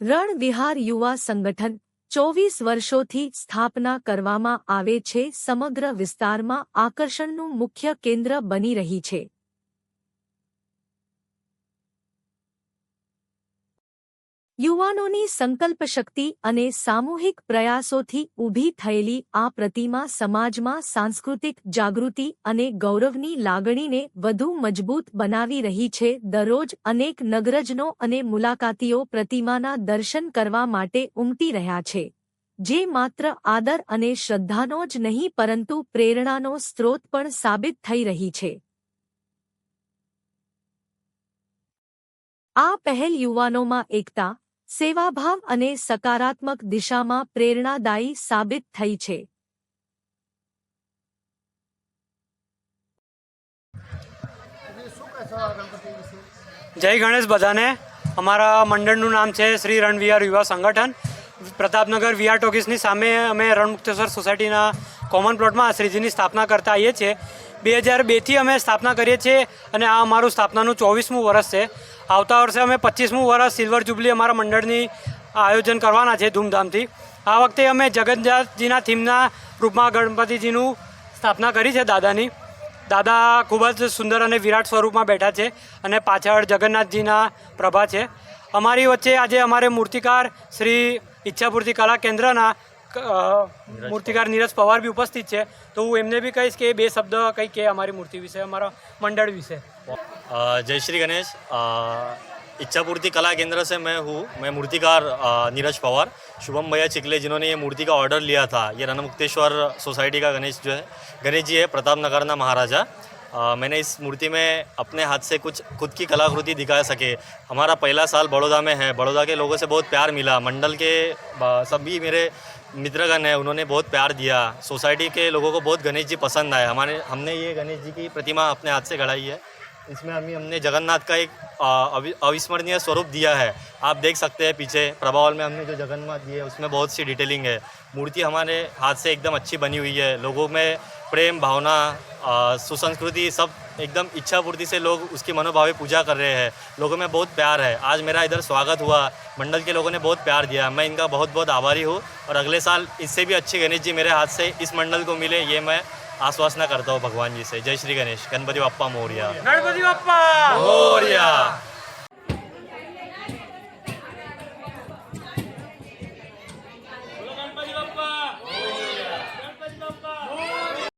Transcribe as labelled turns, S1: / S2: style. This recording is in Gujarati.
S1: રણ વિહાર યુવા સંગઠન ચોવીસ વર્ષોથી સ્થાપના કરવામાં આવે છે. સમગ્ર વિસ્તારમાં આકર્ષણનું મુખ્ય કેન્દ્ર બની રહી છે. યુવાનોની સંકલ્પ શક્તિ અને સામૂહિક પ્રયાસોથી ઊભી થયેલી આ પ્રતિમા સમાજમાં સાંસ્કૃતિક જાગૃતિ અને ગૌરવની લાગણીને વધુ મજબૂત બનાવી રહી છે. દરરોજ અનેક નગરજનો અને મુલાકાતીઓ પ્રતિમાના દર્શન કરવા માટે ઉમટી રહ્યા છે, જે માત્ર આદર અને શ્રદ્ધાનો જ નહીં પરંતુ પ્રેરણાનો સ્ત્રોત પણ સાબિત થઈ રહી છે. આ પહેલ યુવાનોમાં એકતા સેવાભાવ અને સકારાત્મક દિશામાં પ્રેરણાદાયી સાબિત થઈ છે.
S2: જય ગણેશ બધાને. અમારા મંડળનું નામ છે શ્રી રણવિહાર યુવા સંગઠન. પ્રતાપનગર વિહાર ટોકીસની સામે અમે રણમુક્તેશ્વર સોસાયટીના કોમન પ્લોટમાં શ્રીજીની સ્થાપના કરતા આવીએ છીએ. બે હજાર બેથી અમે સ્થાપના કરીએ છીએ અને આ અમારું સ્થાપનાનું ચોવીસમું વર્ષ છે. આવતા વર્ષે અમે પચીસમું વર્ષ સિલ્વર જુબલી અમારા મંડળની આયોજન કરવાના છે ધૂમધામથી. આ વખતે અમે જગન્નાથજીના થીમના રૂપમાં ગણપતિજીનું સ્થાપના કરી છે દાદાની. દાદા ખૂબ જ સુંદર અને વિરાટ સ્વરૂપમાં બેઠા છે અને પાછળ જગન્નાથજીના પ્રભા છે. અમારી વચ્ચે આજે અમારે મૂર્તિકાર શ્રી ઈચ્છાપૂર્તિ કલા કેન્દ્રના મૂર્તિકાર નીરજ પવાર બી ઉપસ્થિત છે તો હું એમને બી કહીશ કે બે શબ્દ કંઈ કે અમારી મૂર્તિ વિશે અમારા મંડળ વિશે
S3: अ, जय श्री गणेश अ, इच्छापूर्ति कला केंद्र से मैं हूँ मैं मूर्तिकार अ, नीरज पवार शुभम भैया चिकले जिन्होंने ये मूर्ति का ऑर्डर लिया था ये रणमुक्तेश्वर सोसाइटी का गणेश जो है गणेश जी है प्रताप नगर ना महाराजा अ, मैंने इस मूर्ति में अपने हाथ से कुछ खुद की कलाकृति दिखा सके। हमारा पहला साल बड़ौदा में है। बड़ौदा के लोगों से बहुत प्यार मिला। मंडल के सभी मेरे मित्रगण हैं। उन्होंने बहुत प्यार दिया। सोसाइटी के लोगों को बहुत गणेश जी पसंद आए। हमारे हमने ये गणेश जी की प्रतिमा अपने हाथ से गढ़ाई है। इसमें अभी हमने जगन्नाथ का एक अविस्मरणीय स्वरूप दिया है। आप देख सकते हैं पीछे प्रभावल में हमने जो जगन्नाथ दिए उसमें बहुत सी डिटेलिंग है। मूर्ति हमारे हाथ से एकदम अच्छी बनी हुई है। लोगों में प्रेम भावना सुसंस्कृति सब एकदम इच्छा पूर्ति से लोग उसकी मनोभावी पूजा कर रहे हैं। लोगों में बहुत प्यार है। आज मेरा इधर स्वागत हुआ। मंडल के लोगों ने बहुत प्यार दिया। मैं इनका बहुत बहुत आभारी हूँ और अगले साल इससे भी अच्छे गणेश जी मेरे हाथ से इस मंडल को मिले ये मैं आश्वासना करता हूँ भगवान जी से। जय श्री गणेश। गणपति बप्पा मौर्या।
S2: गणपति बप्पा!
S3: मौर्या।